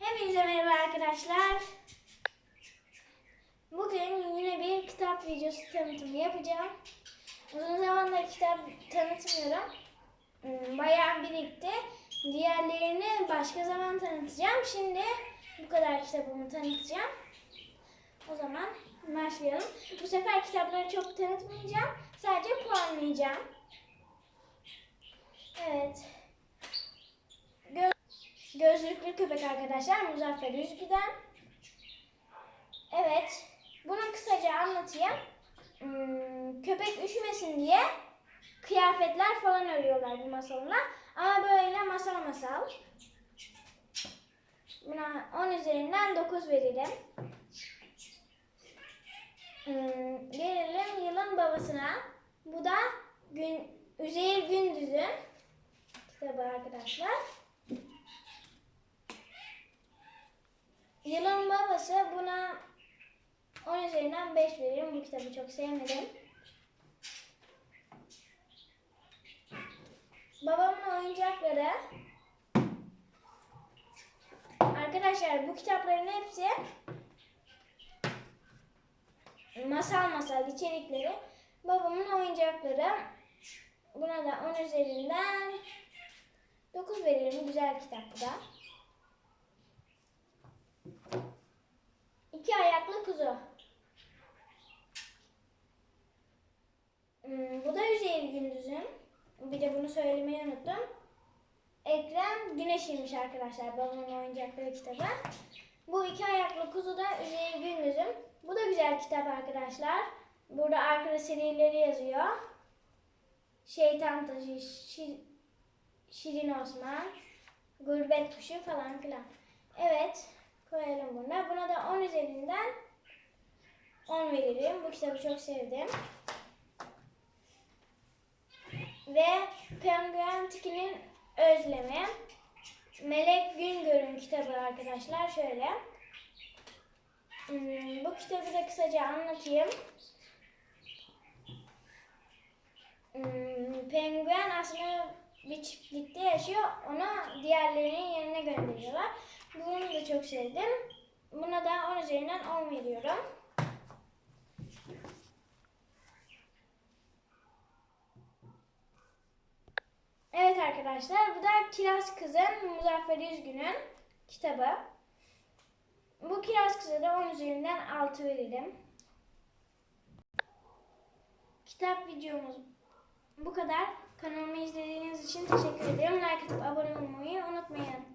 Hepinize merhaba arkadaşlar. Bugün yine bir kitap videosu tanıtımı yapacağım. Uzun zamandır kitap tanıtmıyorum. Hmm, Bayağı birikti. Diğerlerini başka zaman tanıtacağım. Şimdi bu kadar kitabımı tanıtacağım. O zaman başlayalım. Bu sefer kitapları çok tanıtmayacağım. Sadece puanlayacağım. Evet. Gö- Gözlüklü köpek arkadaşlar Muzaffer Üzgü'den. Evet. Bunu kısaca anlatayım. Hmm, köpek üşümesin diye kıyafetler falan örüyorlar bu masalına. Ama böyle masal masal. Buna 10 üzerinden 9 veririm. Hmm, gelelim yılın babasına. Bu da gün, Üzeyir Gündüz'ün kitabı arkadaşlar. Yılın babası buna 10 üzerinden 5 veririm. Bu kitabı çok sevmedim. Babamın oyuncakları. Arkadaşlar bu kitapların hepsi masal masal içerikleri. Babamın oyuncakları. Buna da 10 üzerinden 9 veririm. Güzel kitap bu da. İki ayaklı kuzu. Hmm, bu da Üzeyir Gündüz'ün. Bir de bunu söylemeyi unuttum. Ekrem Güneş'iymiş arkadaşlar babamın oyuncakları kitabı. Bu iki ayaklı kuzu da Üzeyir Gündüz'ün. Bu da güzel kitap arkadaşlar. Burada arkada serileri yazıyor. Şeytan Taşı, Şir- Şirin Osman, Gurbet Kuşu falan filan. Evet, koyalım buna. Buna da 10 üzerinden 10 veririm. Bu kitabı çok sevdim. Ve Penguen Tiki'nin Özlemi. Melek Güngör'ün kitabı arkadaşlar şöyle. Hmm, bu kitabı da kısaca anlatayım. Hmm, penguen aslında bir çiftlikte yaşıyor. Onu diğerlerinin yerine gönderiyorlar. Bunu da çok sevdim. Buna da 10 üzerinden 10 veriyorum. Evet arkadaşlar bu da Kiraz Kız'ın Muzaffer Üzgün'ün kitabı. Bu Kiraz Kız'a da 10 üzerinden 6 veririm. Kitap videomuz bu kadar. Kanalımı izlediğiniz için teşekkür ederim. Like atıp abone olmayı unutmayın.